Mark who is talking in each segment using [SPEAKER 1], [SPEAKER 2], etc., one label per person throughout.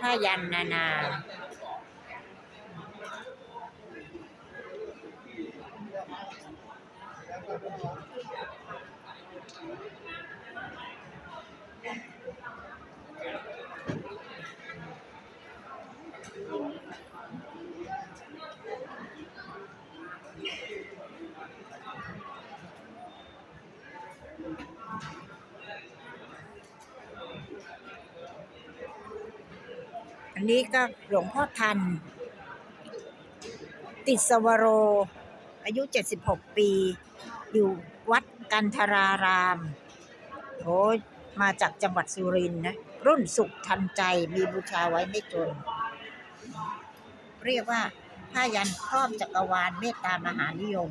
[SPEAKER 1] ผ้ายันนานา อันนี้ก็หลวงพ่อทัน ติดสวโร อายุ 76 ปี อยู่วัดกันทรารามโอ้มาจากจังหวัดสุรินทร์นะ รุ่นสุขทันใจมีบูชาไว้ไม่จน เรียกว่าผ้ายันครอบจักรวาลเมตตามหานิยม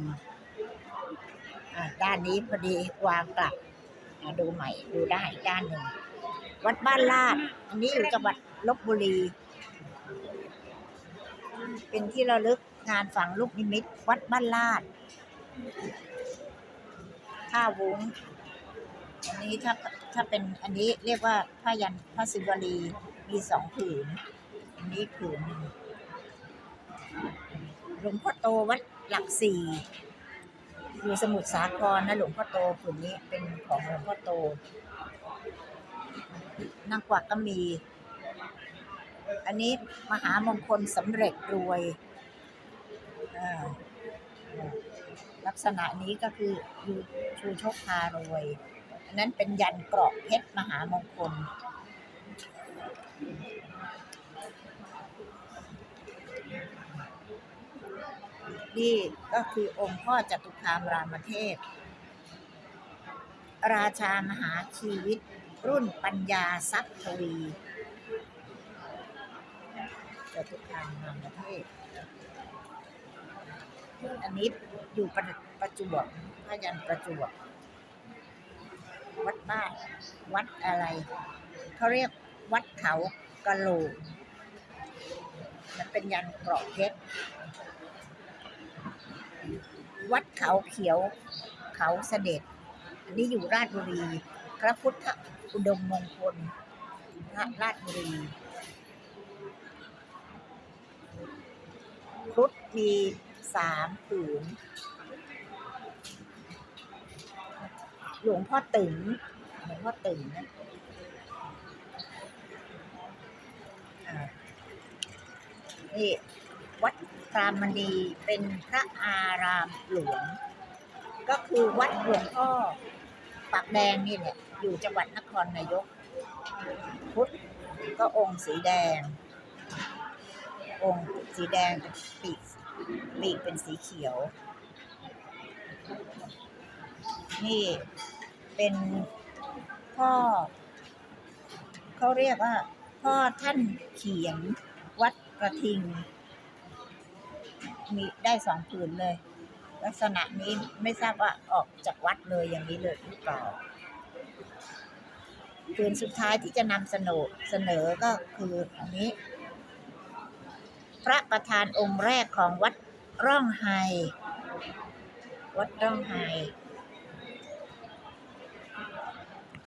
[SPEAKER 1] ด้านนี้พอดีวางกลับ ดูใหม่ดูได้ด้านหนึ่ง วัดบ้านลาด อันนี้อยู่จังหวัดลบบุรี เป็นที่ระลึกงานฝังลูกนิมิต วัดบ้านลาดท่าวุ้งอันนี้ถ้าถ้าเป็นอันนี้เรียกว่าผ้ายันพระศิวลีมีสองผืน อันนี้ผืนหนึ่งหลวงพ่อโตวัดหลักสี่อยู่สมุทรสาครนะหลวงพ่อโตผืนนี้เป็นของหลวงพ่อโต นางกวักก็มี อันนี้มหามงคลสำเร็จรวยลักษณะนี้ก็คืออยู่ชูชกพารวย อันนั้นเป็นยันเกราะเพชรมหามงคล นี่ก็คือองค์พ่อจตุคามรามเทพ ราชามหาชีวิต รุ่นปัญญาทรัพย์ทวีจตุคามรามเทพอันนี้อยู่ประประจวบพยันประจวบ วัดบ้านวัดอะไร เขาเรียกวัดเขากะโหลกมันเป็นยันเกราะเพชรวัดเขาเขียวเขาเสด็จ อันนี้อยู่ราชบุรี พระพุทธอุดมมงคลพระราชบุรีพุทธมีสามผืนหลวงพ่อตึงหลวงพ่อตึงนะนี่วัดพรามณีเป็นพระอารามหลวง ก็คือวัดหลวงพ่อ ปากแดงนี่แหละ อยู่จังหวัดนครนายก พุทธก็องค์สีแดง องค์สีแดงปีกปีกเป็นสีเขียว นี่เป็นพ่อ เขาเรียกว่า พ่อท่านเขียนวัดกระทิง มีได้สองผืนเลย ลักษณะนี้ไม่ทราบว่าออกจากวัดเลยอย่างนี้เลยหรือเปล่าคืนสุดท้ายที่จะนำเสนอเสนอก็คืออันนี้ พระประธานองค์แรกของวัดร่องไฮ วัดร่องไฮ